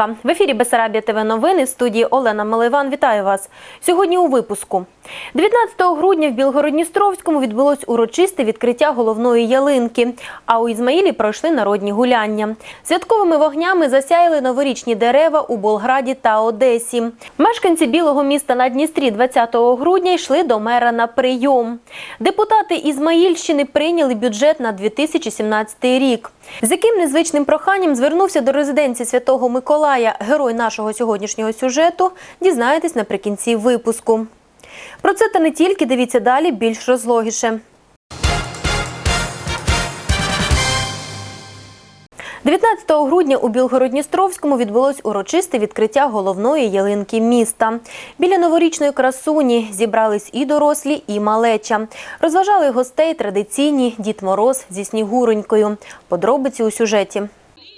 Вівторка в ефірі Бесарабія ТВ новини студії Олена Маливан. Вітаю вас сьогодні. У випуску 19 грудня в Білгородністровському відбулось урочисте відкриття головної ялинки. А у Ізмаїлі пройшли народні гуляння. Святковими вогнями засяяли новорічні дерева у Болграді та Одесі. Мешканці білого міста на Дністрі 20 грудня йшли до мера на прийом. Депутати Ізмаїльщини прийняли бюджет на 2017 рік. З яким незвичним проханням звернувся до резиденції Святого Миколая герой нашого сьогоднішнього сюжету, дізнаєтесь наприкінці випуску. Про це та не тільки дивіться далі більш розлогіше. 19 грудня у Білгородністровському відбулось урочисте відкриття головної ялинки міста. Біля новорічної красуні зібрались і дорослі, і малеча. Розважали гостей традиційні Дід Мороз зі Снігуронькою. Подробиці у сюжеті.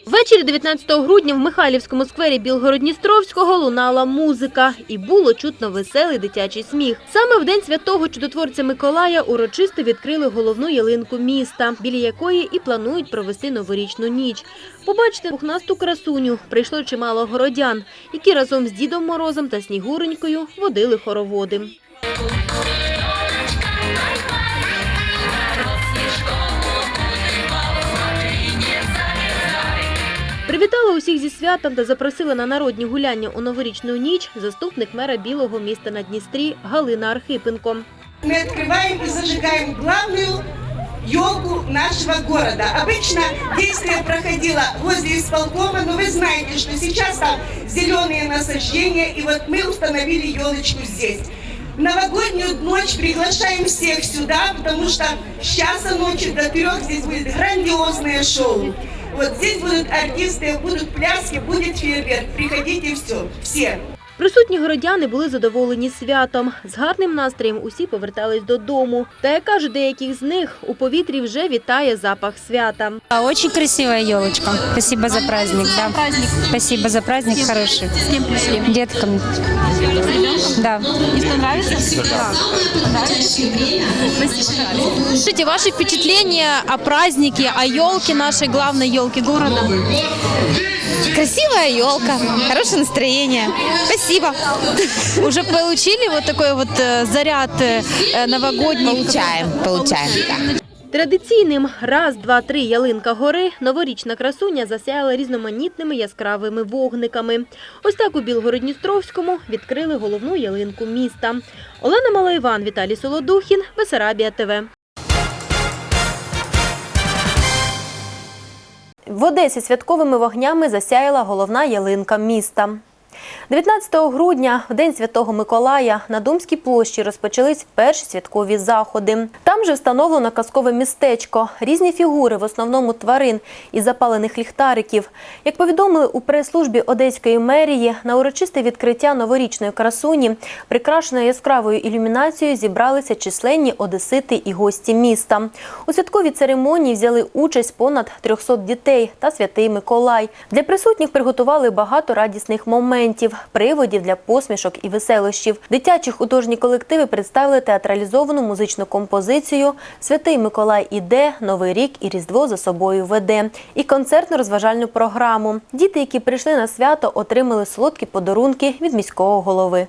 Ввечері 19 грудня в Михайлівському сквері Білгородністровського лунала музика і було чутно веселий дитячий сміх. Саме в день святого чудотворця Миколая урочисто відкрили головну ялинку міста, біля якої і планують провести новорічну ніч. Побачити пухнасту красуню прийшло чимало городян, які разом з Дідом Морозом та Снігуренькою водили хороводи. усіх зі святом та запросила на народні гуляння у новорічну ніч заступник мера білого міста на Дністрі Галина Архипенко. Мы открываем и зажигаем главную елку нашего города. Обычно действие проходило возле исполкома, но вы знаете, что сейчас там зеленые насаждения, и вот мы установили елочку здесь. В новогоднюю ночь приглашаем всех сюда, потому что с часа ночи до трех здесь будет грандиозное шоу. Вот здесь будут артисты, будут пляски, будет фейерверк. Приходите все, все. Присутні городяни були задоволені святом. З гарним настроєм усі повертались додому. Та як кажуть деяких з них, у повітрі вже вітає запах свята. А, Очень красивая елочка. Спасибо за праздник. Да. Спасибо за праздник хороший. С кем пришли? Деткам. Да. И что нравится? Да. Скажите, ваши впечатления о празднике, о елке нашей главной елке города? Красивая елка, хорошее настроение. Спасибо. Уже получили вот такой вот э, заряд э, новогодний? Получаем, получаем. Да. Традиційним раз, два, три ялинка гори новорічна красуня засяяла різноманітними яскравими вогниками. Ось так у Білгородністровському відкрили головну ялинку міста. Олена Малоїван, Віталій Солодухін, Бесарабія ТВ. В Одесі святковими вогнями засяяла головна ялинка міста. 19 грудня, в День Святого Миколая, на Думській площі розпочались перші святкові заходи. Там же встановлено казкове містечко, різні фігури, в основному тварин із запалених ліхтариків. Як повідомили у прес-службі Одеської мерії, на урочисте відкриття новорічної красуні, прикрашеної яскравою ілюмінацією, зібралися численні одесити і гості міста. У святковій церемонії взяли участь понад 300 дітей та святий Миколай. Для присутніх приготували багато радісних моментів, приводів для посмішок і веселощів. Дитячі художні колективи представили театралізовану музичну композицію Святий Миколай іде, Новий рік і Різдво за собою веде і концертно-розважальну програму. Діти, які прийшли на свято, отримали солодкі подарунки від міського голови.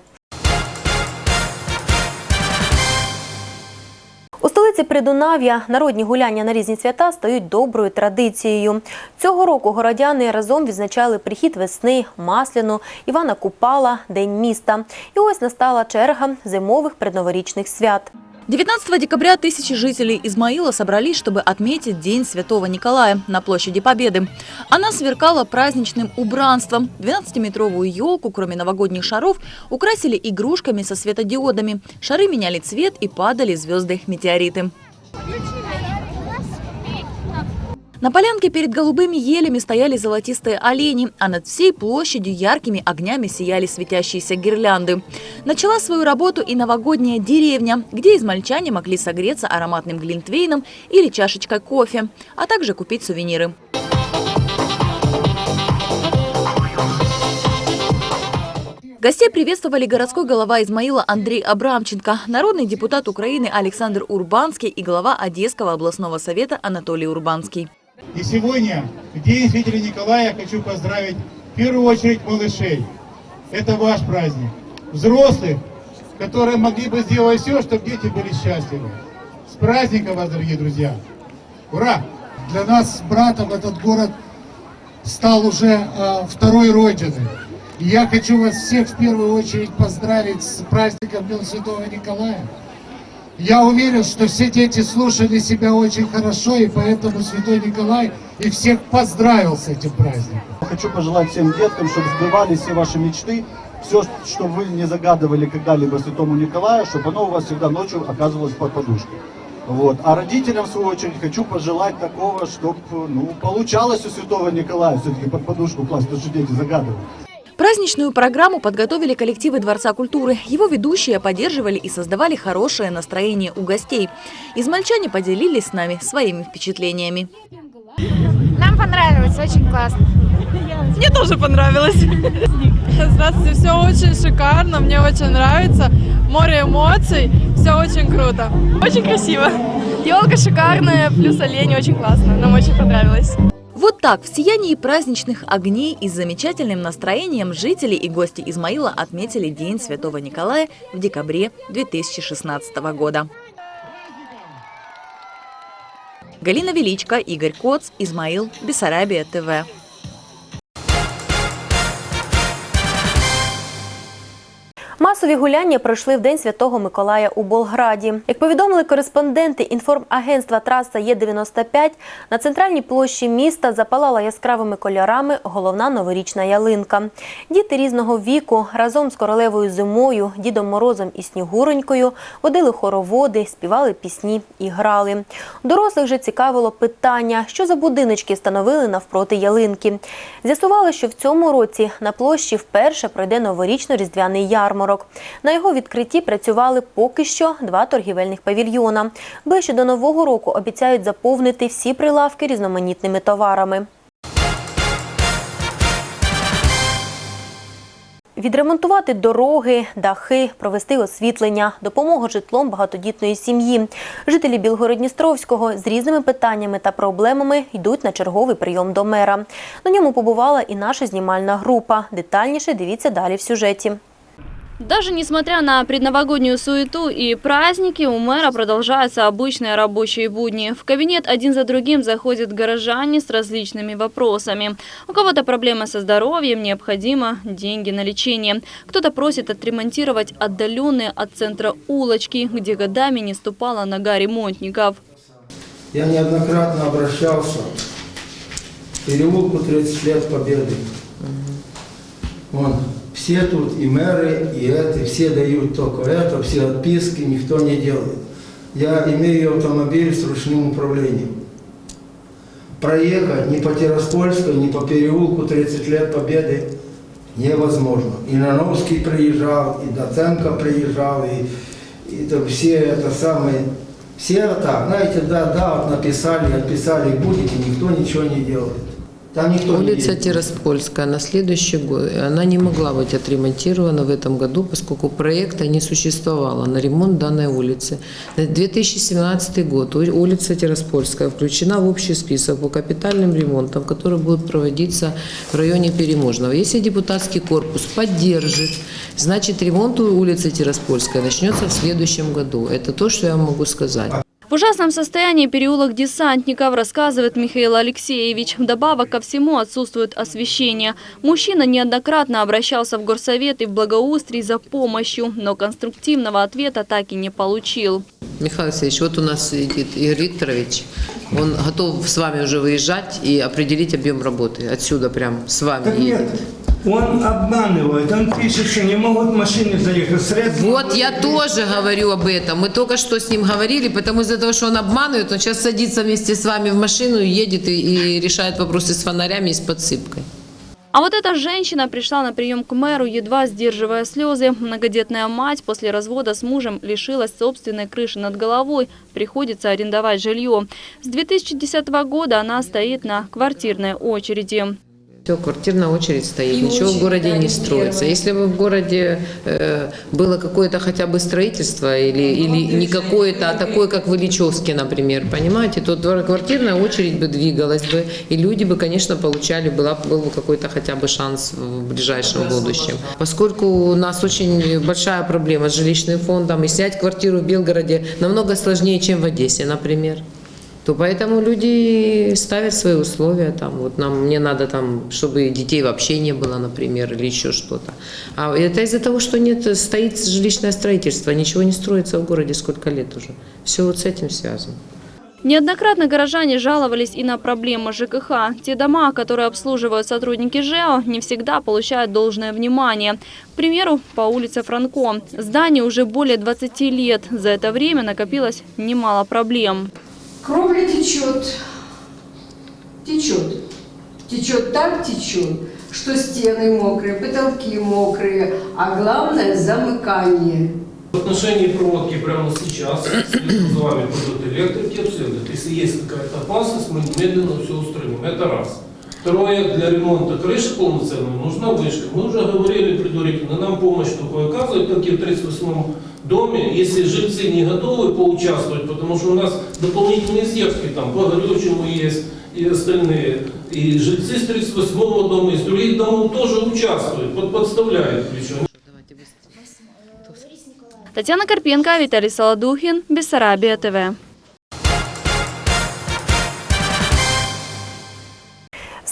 У столиці Придунав'я народні гуляння на різні свята стають доброю традицією. Цього року городяни разом відзначали прихід весни, масляну, Івана Купала, День міста. І ось настала черга зимових предноворічних свят. 19 декабря тысячи жителей Измаила собрались, чтобы отметить День Святого Николая на площади Победы. Она сверкала праздничным убранством. 12-метровую елку, кроме новогодних шаров, украсили игрушками со светодиодами. Шары меняли цвет и падали звезды-метеориты. На полянке перед голубыми елями стояли золотистые олени, а над всей площадью яркими огнями сияли светящиеся гирлянды. Начала свою работу и новогодняя деревня, где измальчане могли согреться ароматным глинтвейном или чашечкой кофе, а также купить сувениры. Гостей приветствовали городской голова Измаила Андрей Абрамченко, народный депутат Украины Александр Урбанский и глава Одесского областного совета Анатолий Урбанский. И сегодня, в День Святителя Николая, хочу поздравить в первую очередь малышей. Это ваш праздник. Взрослых, которые могли бы сделать все, чтобы дети были счастливы. С праздником вас, дорогие друзья! Ура! Для нас с братом этот город стал уже э, второй родиной. И я хочу вас всех в первую очередь поздравить с праздником Дня Святого Николая. Я уверен, что все дети слушали себя очень хорошо, и поэтому Святой Николай и всех поздравил с этим праздником. Хочу пожелать всем деткам, чтобы сбывались все ваши мечты, все, что вы не загадывали когда-либо Святому Николаю, чтобы оно у вас всегда ночью оказывалось под подушкой. Вот. А родителям, в свою очередь, хочу пожелать такого, чтобы ну, получалось у Святого Николая все-таки под подушку класть, то, что дети загадывают. Праздничную программу подготовили коллективы Дворца культуры. Его ведущие поддерживали и создавали хорошее настроение у гостей. Измальчане поделились с нами своими впечатлениями. Нам понравилось, очень классно. Мне тоже понравилось. Здравствуйте, все очень шикарно, мне очень нравится. Море эмоций, все очень круто. Очень красиво. Елка шикарная, плюс олень очень классно. Нам очень понравилось. Вот так, в сиянии праздничных огней и с замечательным настроением жители и гости Измаила отметили День Святого Николая в декабре 2016 года. Галина Величко, Игорь Коц, Измаил, Бессарабия, ТВ. Масові гуляння пройшли в День Святого Миколая у Болграді. Як повідомили кореспонденти інформагентства Траса Є-95, на центральній площі міста запалала яскравими кольорами головна новорічна ялинка. Діти різного віку разом з королевою зимою, Дідом Морозом і Снігуронькою водили хороводи, співали пісні і грали. Дорослих же цікавило питання, що за будиночки встановили навпроти ялинки. З'ясували, що в цьому році на площі вперше пройде новорічно-різдвяний ярмарок. На його відкритті працювали поки що два торгівельних павільйона. Ближче до нового року обіцяють заповнити всі прилавки різноманітними товарами. Відремонтувати дороги, дахи, провести освітлення, допомогу житлом багатодітної сім'ї. Жителі Білгородністровського з різними питаннями та проблемами йдуть на черговий прийом до мера. На ньому побувала і наша знімальна група. Детальніше дивіться далі в сюжеті. Даже несмотря на предновогоднюю суету и праздники, у мэра продолжаются обычные рабочие будни. В кабинет один за другим заходят горожане с различными вопросами. У кого-то проблемы со здоровьем, необходимо деньги на лечение. Кто-то просит отремонтировать отдаленные от центра улочки, где годами не ступала нога ремонтников. Я неоднократно обращался к переулку 30 лет Победы. Вон, все тут, и мэры, и это, все дают только это, все отписки, никто не делает. Я имею автомобиль с ручным управлением. Проехать ни по Тираспольской, ни по переулку 30 лет Победы невозможно. И Нановский приезжал, и Доценко приезжал, и, и это все это самое, все так, знаете, да, да, вот написали, отписали, будете, никто ничего не делает. Там никто не Улица едет. Тираспольская на следующий год, она не могла быть отремонтирована в этом году, поскольку проекта не существовало на ремонт данной улицы. На 2017 год улица Тираспольская включена в общий список по капитальным ремонтам, которые будут проводиться в районе Переможного. Если депутатский корпус поддержит, значит ремонт улицы Тираспольская начнется в следующем году. Это то, что я могу сказать. В ужасном состоянии переулок десантников, рассказывает Михаил Алексеевич. Вдобавок ко всему отсутствует освещение. Мужчина неоднократно обращался в горсовет и в благоустрий за помощью, но конструктивного ответа так и не получил. Михаил Алексеевич, вот у нас сидит Игорь Викторович. Он готов с вами уже выезжать и определить объем работы. Отсюда прям с вами Так едет. нет, он обманывает, он пишет, что не могут машины заехать. Средства Вот я тоже говорю об этом. Мы только что с ним говорили, потому из-за того, что он обманывает, он сейчас садится вместе с вами в машину, и едет и, и решает вопросы с фонарями и с подсыпкой. А вот эта женщина пришла на прием к мэру, едва сдерживая слезы. Многодетная мать после развода с мужем лишилась собственной крыши над головой. Приходится арендовать жилье. С 2010 года она стоит на квартирной очереди. Все, квартирная очередь стоит, ничего в городе не строится. Если бы в городе э, было какое-то хотя бы строительство или, или не какое-то, а такое, как в Ильичевске, например, понимаете, то квартирная очередь бы двигалась бы, и люди бы, конечно, получали, была, был бы какой-то хотя бы шанс в ближайшем будущем. Поскольку у нас очень большая проблема с жилищным фондом, и снять квартиру в Белгороде намного сложнее, чем в Одессе, например то поэтому люди ставят свои условия. Там, вот нам, мне надо, там, чтобы детей вообще не было, например, или еще что-то. А это из-за того, что нет, стоит жилищное строительство, ничего не строится в городе сколько лет уже. Все вот с этим связано. Неоднократно горожане жаловались и на проблемы ЖКХ. Те дома, которые обслуживают сотрудники ЖЭО, не всегда получают должное внимание. К примеру, по улице Франко. Зданию уже более 20 лет. За это время накопилось немало проблем. Кровля течет, течет, течет так течет, что стены мокрые, потолки мокрые, а главное замыкание. В отношении проводки прямо сейчас за вами пойдут электрики, обследуют. Если есть какая-то опасность, мы немедленно все устраним. Это раз. Второе, для ремонта крыши полноценной нужна вышка. Мы уже говорили предварительно, нам помощь такое оказывают, как и в 38-м доме, если жильцы не готовы поучаствовать, потому что у нас дополнительные издержки там по горючему есть и остальные. И жильцы с 38-го дома, из других домов тоже участвуют, под, подставляют причем. Татьяна Карпенко, Виталий Солодухин, Бессарабия ТВ.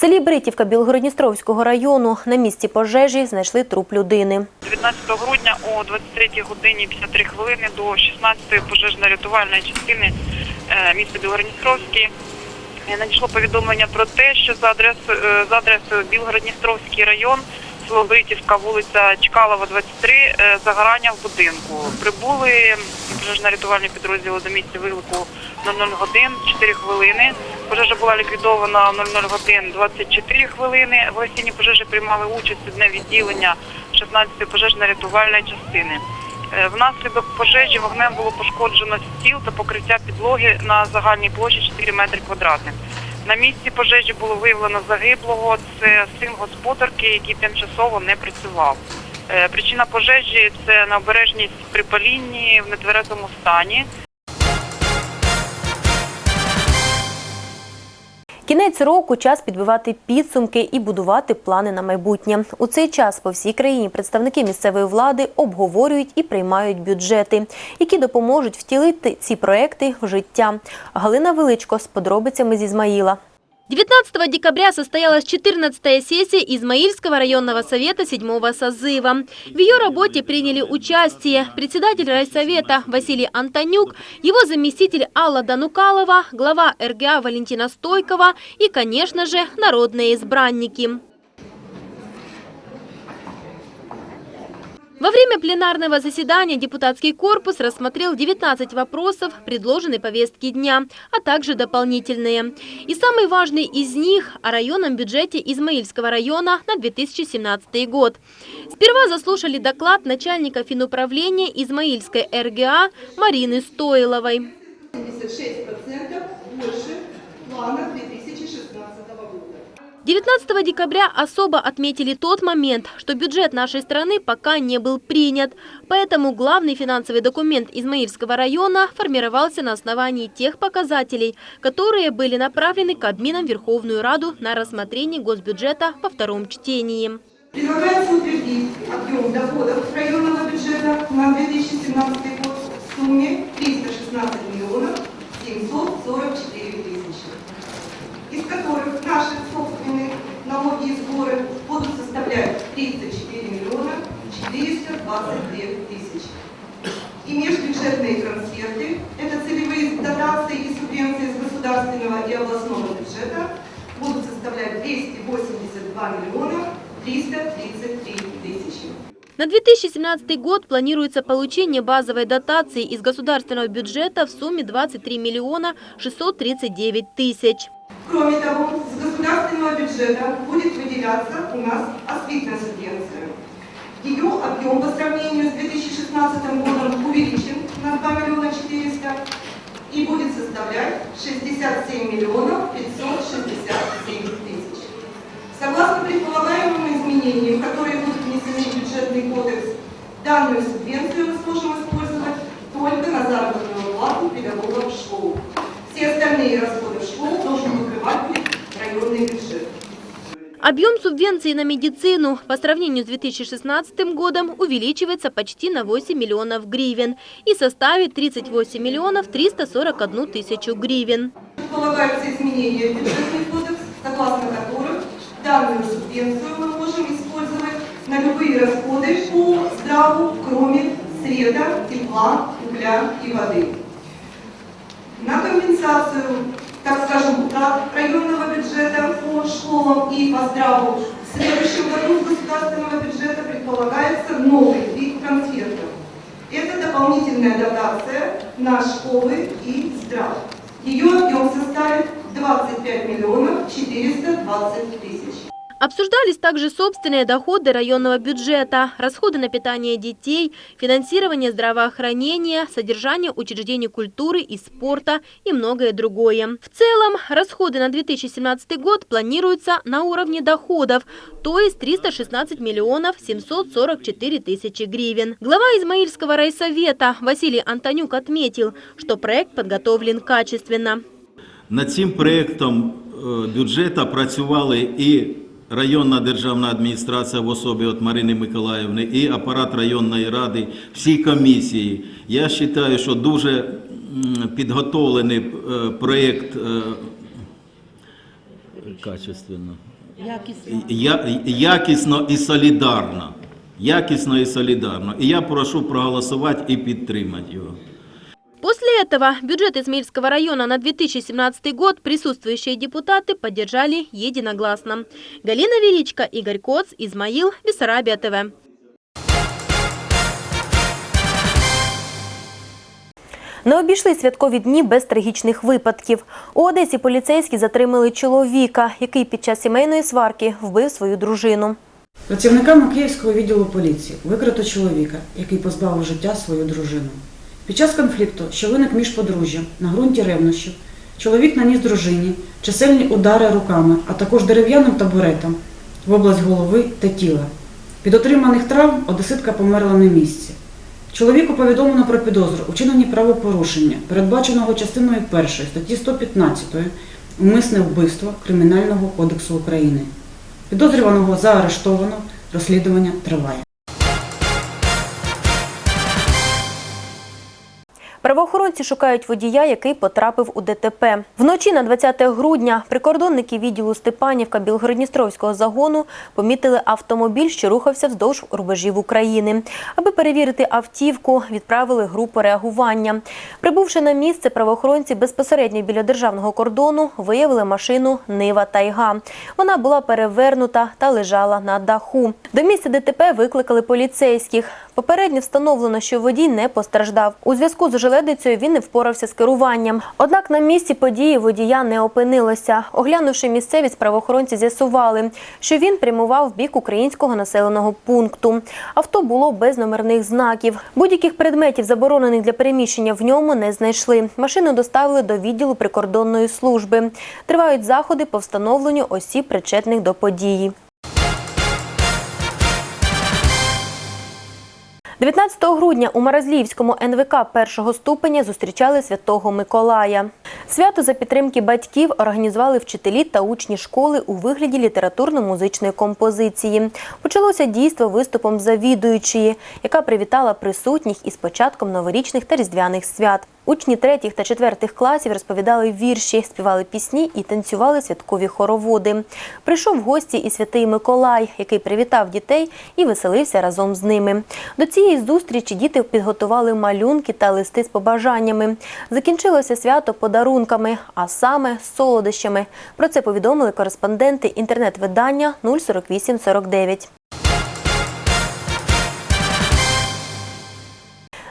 Селі Бритівка Білгородністровського району на місці пожежі знайшли труп людини. 19 грудня о 23 годині 53 хвилини до 16-ї пожежно-рятувальної частини е, міста Білгородністровський е, надійшло повідомлення про те, що за адресою, е, за адресою Білгородністровський район, село Бритівка, вулиця Чкалова, 23, е, загорання в будинку. Прибули пожежно-рятувальні підрозділи до місця виклику 00 годин 4 хвилини. Пожежа була ліквідована в 00 годин 24 хвилини. В гасінні пожежі приймали участь одне відділення 16-ї пожежно-рятувальної частини. Е, Внаслідок пожежі вогнем було пошкоджено стіл та покриття підлоги на загальній площі 4 метри квадратних. На місці пожежі було виявлено загиблого. Це син господарки, який тимчасово не працював. Е, Причина пожежі це необережність при палінні в нетверезому стані. Кінець року час підбивати підсумки і будувати плани на майбутнє. У цей час по всій країні представники місцевої влади обговорюють і приймають бюджети, які допоможуть втілити ці проекти в життя. Галина Величко з подробицями з Ізмаїла. 19 декабря состоялась 14-я сессия Измаильского районного совета 7-го созыва. В ее работе приняли участие председатель райсовета Василий Антонюк, его заместитель Алла Данукалова, глава РГА Валентина Стойкова и, конечно же, народные избранники. Во время пленарного заседания депутатский корпус рассмотрел 19 вопросов предложенной повестки дня, а также дополнительные. И самый важный из них – о районном бюджете Измаильского района на 2017 год. Сперва заслушали доклад начальника финуправления Измаильской РГА Марины Стоиловой. 76% больше плана 2016 года. 19 декабря особо отметили тот момент, что бюджет нашей страны пока не был принят. Поэтому главный финансовый документ Измаильского района формировался на основании тех показателей, которые были направлены к обминам Верховную Раду на рассмотрение госбюджета по втором чтении. Предлагается утвердить объем доходов районного бюджета на 2017 год в сумме 316 миллионов 744 тысячи, из которых наши собственные налоги и сборы будут составлять 34 миллиона 422 тысячи. И межбюджетные трансферты – это целевые дотации и субвенции с государственного и областного бюджета – будут составлять 282 миллиона 333 тысячи. На 2017 год планируется получение базовой дотации из государственного бюджета в сумме 23 миллиона 639 тысяч. Кроме того, с государственного бюджета будет выделяться у нас освитная субвенция. Ее объем по сравнению с 2016 годом увеличен на 2 миллиона 400 и будет составлять 67 миллионов 567 тысяч. Согласно предполагаемым изменениям, которые будут внесены в бюджетный кодекс, данную субвенцию мы сможем использовать только на заработную плату педагогов в школу. Все остальные расходы в школу должен покрывать районный бюджет. Объем субвенции на медицину по сравнению с 2016 годом увеличивается почти на 8 миллионов гривен и составит 38 миллионов 341 тысячу гривен. Предполагаются изменения в бюджетный кодекс, согласно которым данную субвенцию мы можем использовать на любые расходы по здраву, кроме света, тепла, угля и воды. На компенсацию, так скажем, утрат районного бюджета по школам и по здраву в следующем году государственного бюджета предполагается новый вид трансфертов. Это дополнительная дотация на школы и здрав. Ее объем составит 25 миллионов 420 тысяч. Обсуждались также собственные доходы районного бюджета, расходы на питание детей, финансирование здравоохранения, содержание учреждений культуры и спорта и многое другое. В целом, расходы на 2017 год планируются на уровне доходов, то есть 316 миллионов 744 тысячи гривен. Глава Измаильского райсовета Василий Антонюк отметил, что проект подготовлен качественно. Над цим проєктом е, бюджету працювали і районна державна адміністрація в особі от Марини Миколаївни, і апарат районної ради, всі комісії. Я вважаю, що дуже підготовлений е, проєкт е, качественно. Я- якісно і солідарно. Якісно і солідарно. І я прошу проголосувати і підтримати його. После этого бюджет Измаильского района на 2017 год присутствующие депутаты поддержали единогласно. Галина Величко, Игорь Коц, Измаил, Бессарабия ТВ. Не обійшли святкові дні без трагічних випадків. У Одесі поліцейські затримали чоловіка, який під час сімейної сварки вбив свою дружину. Працівниками Київського відділу поліції викрито чоловіка, який позбавив життя свою дружину. Під час конфлікту, що виник між подружжям на ґрунті ревнощів, чоловік наніс дружині чисельні удари руками, а також дерев'яним табуретом в область голови та тіла. Від отриманих травм одеситка померла на місці. Чоловіку повідомлено про підозру у чиненні правопорушення, передбаченого частиною 1 статті 115 умисне вбивство Кримінального кодексу України. Підозрюваного заарештовано, розслідування триває. Правоохоронці шукають водія, який потрапив у ДТП. Вночі на 20 грудня прикордонники відділу Степанівка Білгородністровського загону помітили автомобіль, що рухався вздовж рубежів України. Аби перевірити автівку, відправили групу реагування. Прибувши на місце, правоохоронці безпосередньо біля державного кордону виявили машину Нива Тайга. Вона була перевернута та лежала на даху. До місця ДТП викликали поліцейських. Попередньо встановлено, що водій не постраждав. У зв'язку з ожеледицею він не впорався з керуванням. Однак на місці події водія не опинилося. Оглянувши місцевість, правоохоронці з'ясували, що він прямував в бік українського населеного пункту. Авто було без номерних знаків. Будь-яких предметів, заборонених для переміщення в ньому, не знайшли. Машину доставили до відділу прикордонної служби. Тривають заходи по встановленню осіб, причетних до події. 19 грудня у Маразлівському НВК першого ступеня зустрічали Святого Миколая. Свято за підтримки батьків організували вчителі та учні школи у вигляді літературно-музичної композиції. Почалося дійство виступом завідуючої, яка привітала присутніх із початком новорічних та різдвяних свят. Учні третіх та четвертих класів розповідали вірші, співали пісні і танцювали святкові хороводи. Прийшов в гості і святий Миколай, який привітав дітей і веселився разом з ними. До цієї зустрічі діти підготували малюнки та листи з побажаннями. Закінчилося свято подарунками, а саме солодощами. Про це повідомили кореспонденти інтернет-видання 04849.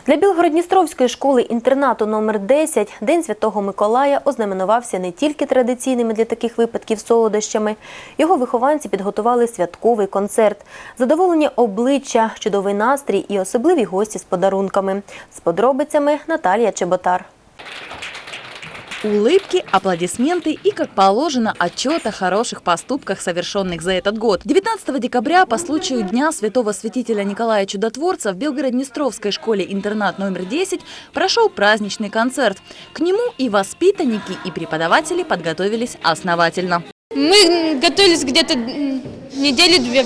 Для Білгородністровської школи-інтернату номер 10 День Святого Миколая ознаменувався не тільки традиційними для таких випадків солодощами. Його вихованці підготували святковий концерт, задоволені обличчя, чудовий настрій і особливі гості з подарунками. З подробицями Наталія Чеботар. Улыбки, аплодисменты и, как положено, отчет о хороших поступках, совершенных за этот год. 19 декабря по случаю Дня святого святителя Николая Чудотворца в Белгород-Днестровской школе-интернат номер 10 прошел праздничный концерт. К нему и воспитанники, и преподаватели подготовились основательно. Мы готовились где-то недели две.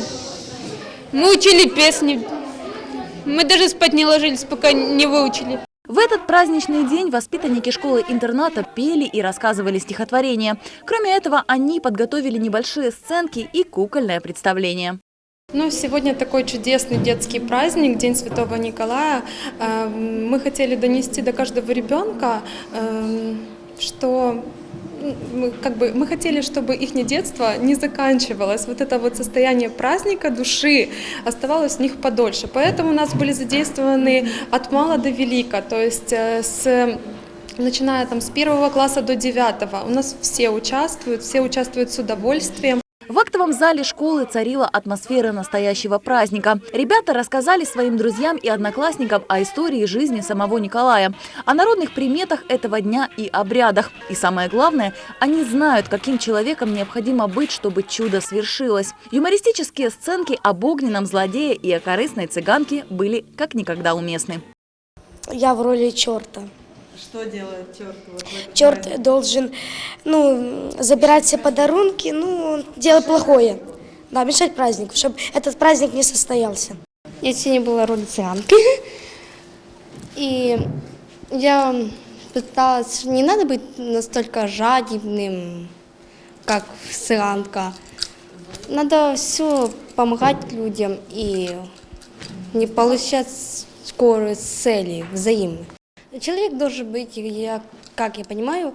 Мы учили песни. Мы даже спать не ложились, пока не выучили. В этот праздничный день воспитанники школы-интерната пели и рассказывали стихотворения. Кроме этого, они подготовили небольшие сценки и кукольное представление. Ну, сегодня такой чудесный детский праздник, День Святого Николая. Э, Мы хотели донести до каждого ребенка, э, что как бы, мы хотели, чтобы их детство не заканчивалось. Вот это вот состояние праздника души оставалось у них подольше. Поэтому у нас были задействованы от мала до велика, то есть э, с начиная там с первого класса до девятого. У нас все участвуют, все участвуют с удовольствием. В актовом зале школы царила атмосфера настоящего праздника. Ребята рассказали своим друзьям и одноклассникам о истории жизни самого Николая, о народных приметах этого дня и обрядах. И самое главное, они знают, каким человеком необходимо быть, чтобы чудо свершилось. Юмористические сценки об огненном злодее и о корыстной цыганке были как никогда уместны. Я в роли черта. Что делает черт? Вот Черт праздник? должен, ну, забирать все подарунки, ну, делать плохое. Да, мешать празднику, чтобы этот праздник не состоялся. Я сегодня была роль цыганки. И я пыталась, не надо быть настолько жадебным, как цыганка. Надо все помогать людям и не получать скорые цели взаимно. Человек должен быть, я, как я понимаю,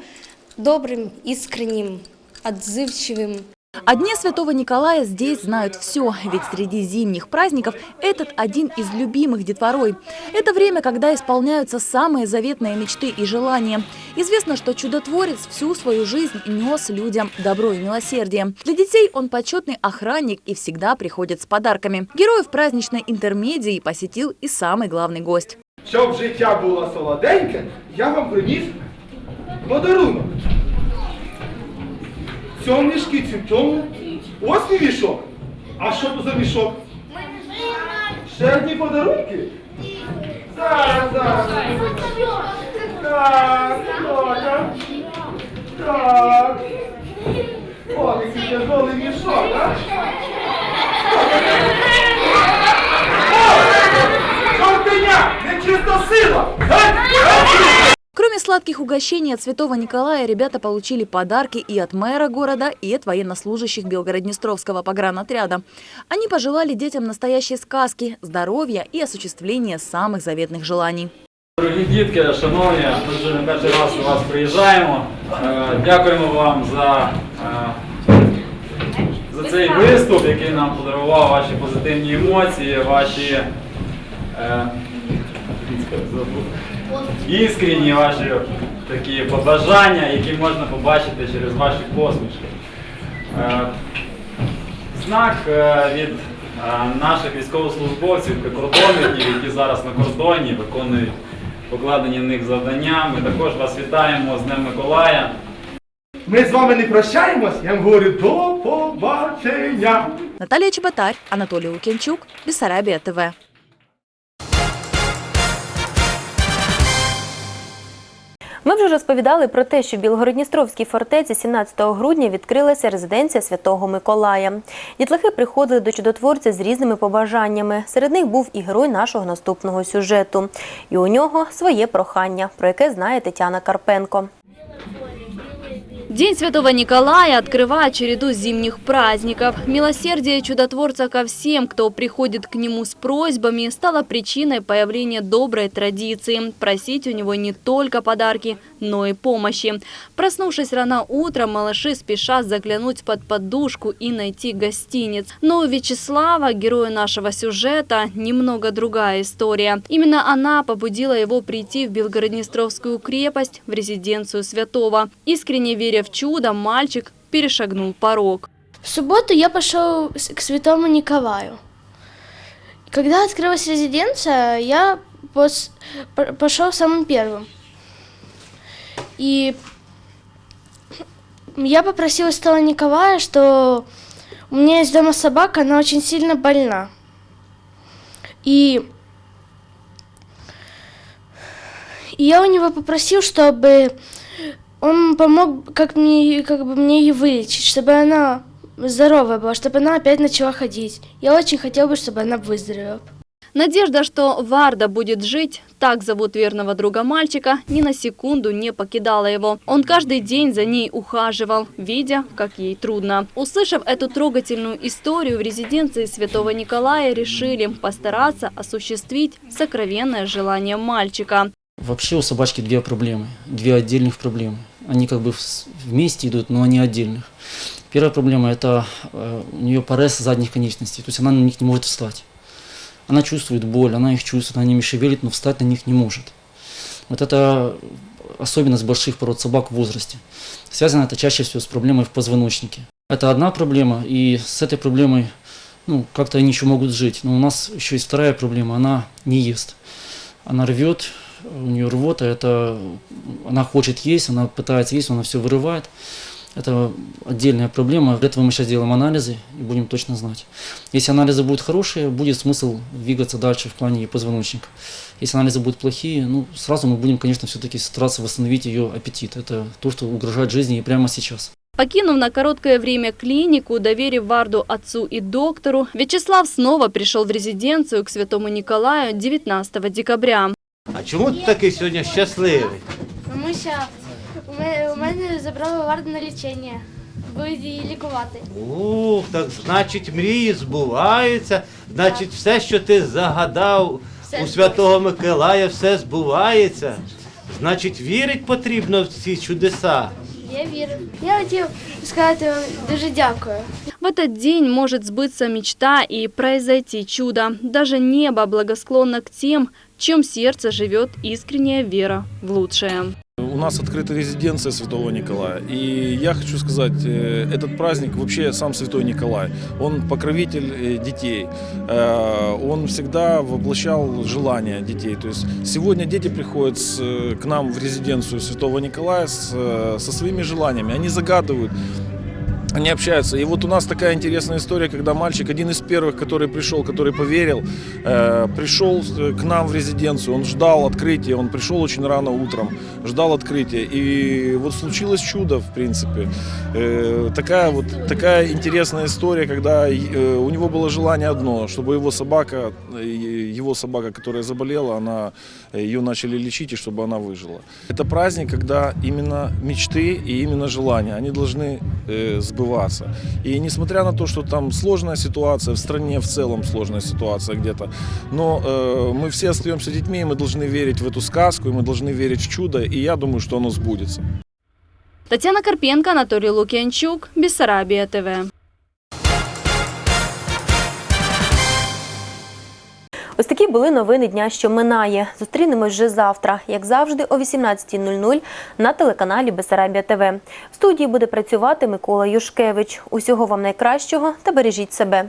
добрым, искренним, отзывчивым. О Дне Святого Николая здесь знают все, ведь среди зимних праздников этот один из любимых детворой. Это время, когда исполняются самые заветные мечты и желания. Известно, что чудотворец всю свою жизнь нес людям добро и милосердие. Для детей он почетный охранник и всегда приходит с подарками. Героев праздничной интермедии посетил и самый главный гость. Щоб життя було солоденьке, я вам приніс подарунок. Цьому мішки, в цьому ось мій мішок. А що тут за мішок? Ще одні подарунки? Зараз, зараз. Так, так. Так. О, який тяжелий мішок, а? Чортиня! Нечиста сила! Кроме сладких угощений от Святого Николая, ребята получили подарки и от мэра города, и от военнослужащих Белгород-Днестровского погранотряда. Они пожелали детям настоящей сказки, здоровья и осуществления самых заветных желаний. Дорогі дітки, шановні, ми вже не перший раз у вас приїжджаємо. Е, Дякуємо вам за, е, за цей виступ, який нам подарував ваші позитивні емоції, ваші е, іскренні ваші такі побажання, які можна побачити через ваші посмішки. Е, Знак е, від е, наших військовослужбовців, прикордонників, які зараз на кордоні виконують покладені на них завдання. Ми також вас вітаємо з Днем Миколая. Ми з вами не прощаємось, я вам говорю до побачення. Наталья Чеботарь, Анатолий Лукьянчук, Бессарабия ТВ. Ми вже розповідали про те, що в Білгородністровській фортеці 17 грудня відкрилася резиденція Святого Миколая. Дітлахи приходили до чудотворця з різними побажаннями. Серед них був і герой нашого наступного сюжету. І у нього своє прохання, про яке знає Тетяна Карпенко. День Святого Николая открывает череду зимних праздников. Милосердие чудотворца ко всем, кто приходит к нему с просьбами, стало причиной появления доброй традиции – просить у него не только подарки, но и помощи. Проснувшись рано утром, малыши спешат заглянуть под подушку и найти гостиниц. Но у Вячеслава, героя нашего сюжета, немного другая история. Именно она побудила его прийти в Белгороднестровскую крепость, в резиденцию святого. Искренне веря в чудо, мальчик перешагнул порог. В субботу я пошел к святому Николаю. Когда открылась резиденция, я пос- пошел самым первым. И Я попросила Стала Николая, что у меня есть дома собака, она очень сильно больна. И и я у него попросил, чтобы он помог как мне, как бы мне ее вылечить, чтобы она здоровая была, чтобы она опять начала ходить. Я очень хотела бы, чтобы она выздоровела. Надежда, что Варда будет жить, так зовут верного друга мальчика, ни на секунду не покидала его. Он каждый день за ней ухаживал, видя, как ей трудно. Услышав эту трогательную историю, в резиденции Святого Николая решили постараться осуществить сокровенное желание мальчика. Вообще у собачки две проблемы, две отдельных проблемы. Они как бы вместе идут, но они отдельных. Первая проблема – это э, у нее парез задних конечностей, то есть она на них не может встать. Она чувствует боль, она их чувствует, она ними шевелит, но встать на них не может. Вот это особенность больших пород собак в возрасте. Связано это чаще всего с проблемой в позвоночнике. Это одна проблема, и с этой проблемой ну, как-то они еще могут жить. Но у нас еще есть вторая проблема, она не ест. Она рвет, у нее рвота, это она хочет есть, она пытается есть, она все вырывает. Это отдельная проблема. Для этого мы сейчас делаем анализы и будем точно знать. Если анализы будут хорошие, будет смысл двигаться дальше в плане позвоночника. Если анализы будут плохие, ну, сразу мы будем, конечно, все-таки стараться восстановить ее аппетит. Это то, что угрожает жизни и прямо сейчас. Покинув на короткое время клинику, доверив Варду отцу и доктору, Вячеслав снова пришел в резиденцию к святому Николаю 19 декабря. А чому ти такий сьогодні щасливий? Тому що у мене, у мене забрали варду на лічення. Будуть її лікувати. Ух, так значить мрії збуваються, значить все, що ти загадав Все у Святого Миколая, все збувається. Значить, вірить потрібно в ці чудеса. Я вірю. Я хотів сказати вам дуже дякую. В этот день может сбыться мечта и произойти чудо. Даже небо благосклонно к тем, в чьем сердце живет искренняя вера в лучшее. У нас открыта резиденция Святого Николая. И я хочу сказать, э, этот праздник вообще сам Святой Николай. Он покровитель э, детей. Э, Он всегда воплощал желания детей. То есть сегодня дети приходят к нам в резиденцию Святого Николая со своими желаниями. Они загадывают. Они общаются. И вот у нас такая интересная история, когда мальчик, один из первых, который пришел, который поверил, э, пришел э, к нам в резиденцию. Он ждал открытия, он пришел очень рано утром, ждал открытия. И вот случилось чудо, в принципе. Э, такая вот такая интересная история, когда э, у него было желание одно, чтобы его собака, э, его собака, которая заболела, она э, ее начали лечить и чтобы она выжила. Это праздник, когда именно мечты и именно желания, они должны э, сбываться. И несмотря на то, что там сложная ситуация, в стране в целом сложная ситуация где-то, но э, мы все остаемся детьми, и мы должны верить в эту сказку, и мы должны верить в чудо, и я думаю, что оно сбудется. Татьяна Карпенко, Анатолий Лукьянчук, Бессарабия ТВ. Ось такі були новини дня, що минає. Зустрінемось вже завтра, як завжди, о 18.00 на телеканалі Бесарабія ТВ. В студії буде працювати Микола Юшкевич. Усього вам найкращого та бережіть себе.